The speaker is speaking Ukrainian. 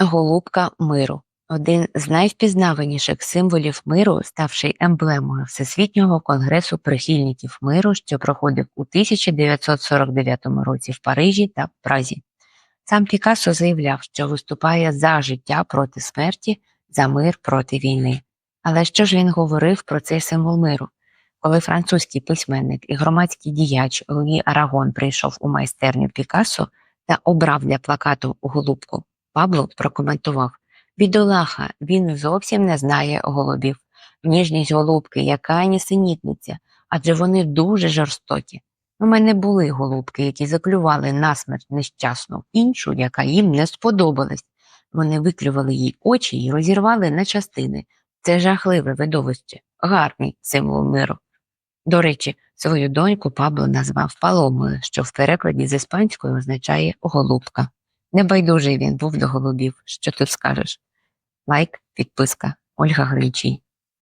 Голубка миру один з найвпізнаваніших символів миру, ставши емблемою Всесвітнього конгресу прихильників миру, що проходив у 1949 році в Парижі та Празі. Сам Пікассо заявляв, що виступає за життя проти смерті, за мир проти війни. Але що ж він говорив про цей символ миру? Коли французький письменник і громадський діяч Луї Арагон прийшов у майстерню Пікассо та обрав для плакату голубку, Пабло прокоментував Бідолаха, він зовсім не знає голубів. Ніжність голубки, яка нісенітниця, адже вони дуже жорстокі. У мене були голубки, які заклювали насмерть нещасну іншу, яка їм не сподобалась. Вони виклювали їй очі і розірвали на частини. Це жахливе видовище, гарний символ миру. До речі, свою доньку Пабло назвав Паломою, що в перекладі з іспанської означає голубка. Небайдужий він був до голубів. Що тут скажеш? Лайк, підписка. Ольга Гринчій.